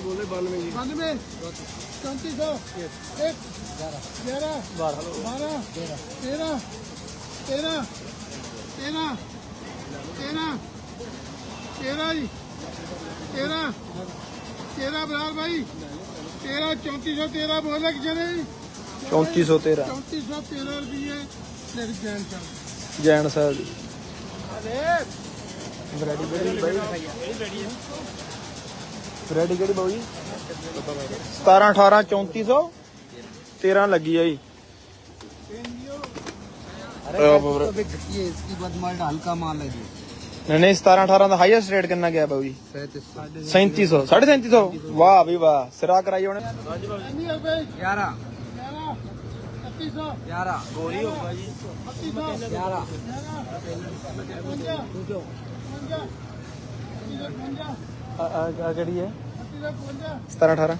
ਬੋਲੇ 92 ਜੀ 92 3400 ਇੱਕ 11 12 13 13 13 13 13 ਜੀ 13 13 ਬਰਾਰ ਭਾਈ 13 3413 ਬੋਲੇ ਕਿ ਜਨੇ 3413 3413 ਰੁਪਏ ਲਿਖ ਜੈਨ ਸਾਹਿਬ ਜੈਨ ਸਾਹਿਬ ਦੀ ਅਰੇ ਵੈਰਾਈਟੀ ਕਿਹੜੀ ਬਾਈ ਵੈਰਾਈਟੀ ਕਿਹੜੀ ਬਾਈ 17 18 3400 13 ਲੱਗੀ ਆ ਜੀ ये इसकी बाद माल हल्का माल है जी ਨਹੀਂ ਨਹੀਂ 17 18 ਦਾ ਹਾਈਐਸਟ ਰੇਟ ਕਿੰਨਾ ਗਿਆ ਬਾਈ सैंतीस 3700 3750 ਵਾਹ ਵੀ ਵਾਹ ਸਿਰਾ ਕਰਾਈ ਉਹਨੇ ਇੰਨੀ ਰੁਪਏ ग्यारह 11 3100 ग्यारह ਗੋਰੀ ਹੋਊਗਾ ਜੀ 3100 ग्यारह गाड़ी है सतारह अठारह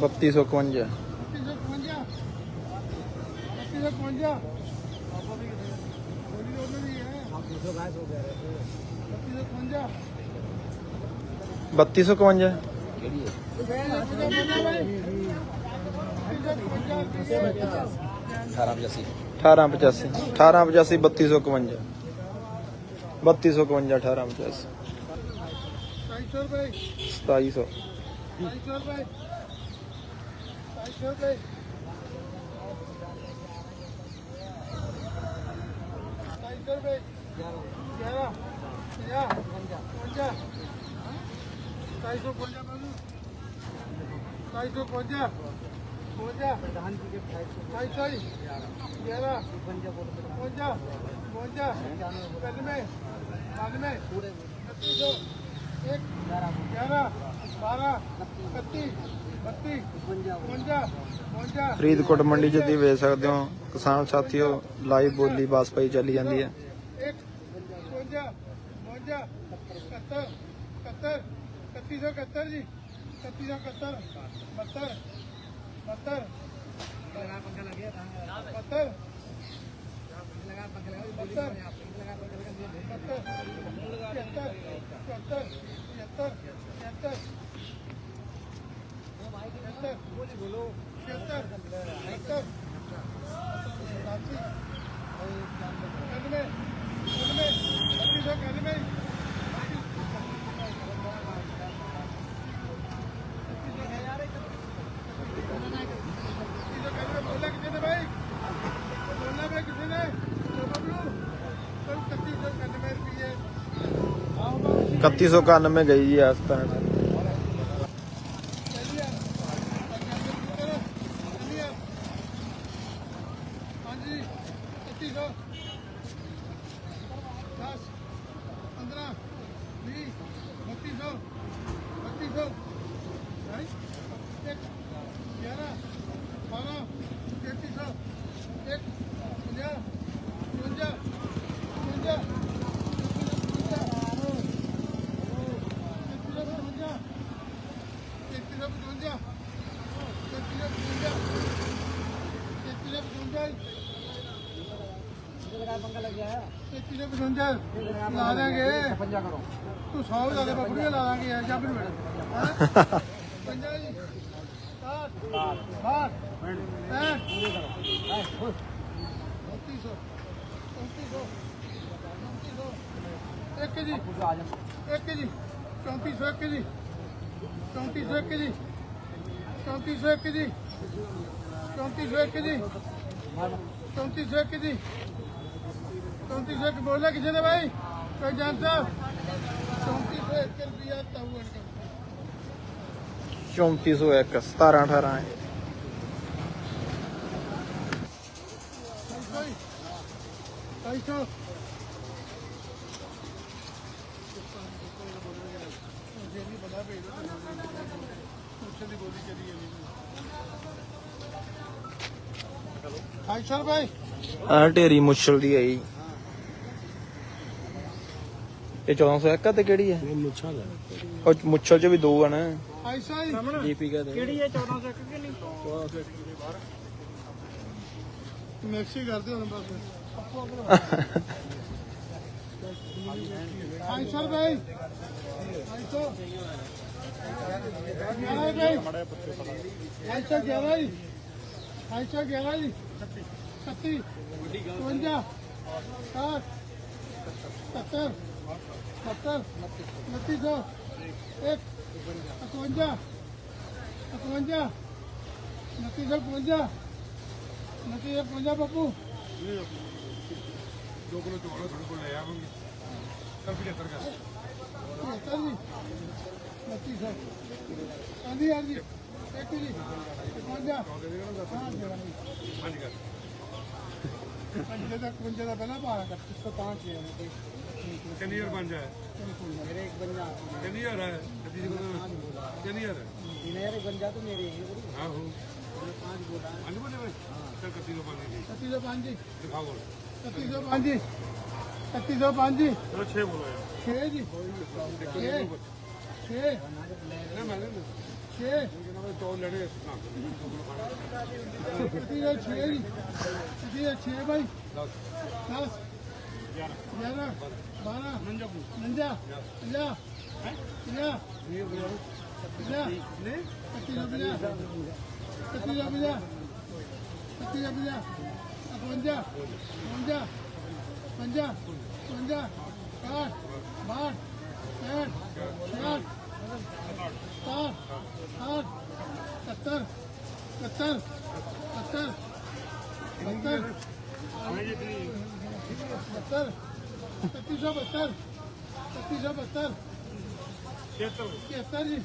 बत्तीस सौ इकवंजा बत्तीस सौ इकवंजा अठारह पचासी 1885 1885 3251 3251 1885 2700 ਫਰੀਦਕੋਟ ਮੰਡੀ 'ਚ ਤੁਸੀਂ ਵੇਚ ਸਕਦੇ ਹੋ ਕਿਸਾਨ ਸਾਥੀਓ ਲਾਈਵ ਬੋਲੀ ਬਾਸ ਪਈ ਚੱਲੀ ਜਾਂਦੀ ਹੈ। ਇੱਕ। 52 52 71 71 3171 ਜੀ। 3171 72 70 लगा पंखा लग गया था 70 लगा पंखा लगा 70 लगा पंखा लगा 70 70 70 70 बोलो 70 70 70 3191 ਗਈ ਜੀ ਆਸ ਤਾਂ Let's go. ਲਾ ਦਾਂਗੇ। 55 ਕਰੋ ਤੂੰ 100 ਲਾ ਦੇ ਬੱਕਰੀਆਂ ਲਾ ਦਾਂਗੇ ਯਾਰ ਜੱਬ ਨਹੀਂ ਬੜਾ 50 ਜੀ 60 60 60 ਕਰੋ 3500 3500 ਇੱਕ ਜੀ ਇੱਕ ਜੀ 3400 ਇੱਕ ਜੀ। 3400 ਇੱਕ ਜੀ। 3400 ਇੱਕ ਜੀ। 3400 ਇੱਕ ਜੀ। 3400 ਇੱਕ ਜੀ। 3400 ਇੱਕ ਬੋਲਿਆ ਕਿਸੇ ਨੇ ਭਾਈ ਕੋਈ ਜਾਣਦਾ 3400 ਇੱਕ ਰੁਪਿਆ ਤਾਊ ਅੜਕ 3401 17 18 ਹੈ। ਭਾਈ ਭਾਈ ਸੋ ਜੇ ਵੀ ਬੜਾ ਭੇਜ ਦੋ ਪੁੱਛਣ ਦੀ ਬੋਲੀ ਚਲੀ ਜਾਂਦੀ ਖਾਲਸਾ ਢੇਰੀ ਮੁੱਛਲ ਦੀ ਆਈ। ਇਹ 1401 ਤੇ ਕਿਹੜੀ ਹੈ ਮੁੱਛਾਂ ਉਹ ਮੁੱਛਲ ਚ ਵੀ ਦੋ ਹਨ ਐਸਾ ਹੀ ਜੀਪੀ ਕਾ ਦੇ। ਕਿਹੜੀ ਹੈ 1401 ਕਿ ਨਹੀਂ? ਮੈਕਸੀ ਕਰਦੇ ਹੁਣ ਬਸ। ਆਪੋ ਆਪਣਾ ਐਸਾ ਭਾਈ ਐਸਾ ਐਸਾ ਗਿਆ ਭਾਈ ਐਸਾ ਗਿਆ ਭਾਈ 36 55 60 70 70 29 1 51 51 29 51 29 51 ਬਾਪੂ ਦੋ ਕਿਲੋ ਚੋਲਾ ਸਾਡੇ ਕੋਲ ਲੈ ਆਵਾਂਗੇ ਕੱਲ 75 ਕਰ 75 ਜੀ 35 ਹਾਂਜੀ ਹਾਂਜੀ ਪੰਜੇ ਦਾ ਕੁੰਜੇ ਦਾ ਪਹਿਲਾਂ ਭਾਰਾ ਕਰ ਕਿਸ ਤੋਂ ਤਾਂ ਕੀ ਹੈ ਕਿੰਨੀ ਯਾਰ ਬਣ ਜਾਏ? ਮੇਰੇ ਇੱਕ ਬੰਦਾ ਕਿੰਨੀ ਯਾਰ ਹੈ? ਕਿੰਨੀ ਯਾਰ ਹੈ ਯਾਰ ਬੰਦਾ ਤਾਂ ਮੇਰੇ ਹੀ? ਆਹੋ। ਪੰਜ ਬੋਲਾ ਪੰਜ ਬੋਲੇ ਬਈ? ਚੱਲ ਕੱਤੀ ਦੋ ਪੰਜ ਜੀ। ਕੱਤੀ ਦੋ ਪੰਜ ਜੀ ਦਿਖਾਓ ਕੱਤੀ ਦੋ ਪੰਜ ਜੀ ਕੱਤੀ ਦੋ ਪੰਜ ਜੀ। ਚਲੋ 6 ਬੋਲੋ ਯਾਰ 6 ਜੀ 6 6 6 ਕਿਹਦੀ ਹੈ 6 ਜੀ ਕਿਹਦੀ ਹੈ 6 ਬਾਈ। 10 10 11 12 49 50 50 50 ਪੰਜਾਹ। ਪੰਜਾਹ। 60 62 65 66 70 70 70 70 70 70 70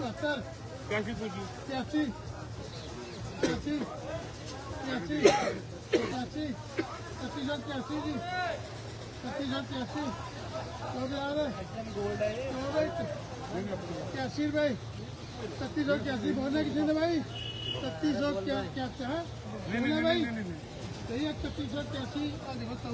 70 ਕਾਫੀ ਪੁੱਜੀ 80 80 80 80 80 ਜਾਂ। 80 ਜੀ 80 ਜਾਂ 80 ਕੋਬੇ ਆ ਰਹੇ ਗੋਲਡ ਹੈ ਇਹ 80 ਰੁਪਏ 36 ਰੁਪਏ 80 ਬੋਲਣਾ ਕਿਸੇ ਨੇ ਭਾਈ छत्तीस सौ क्या क्या है बोलना भाई सही है छत्तीस सौ तिरासी देखो सौ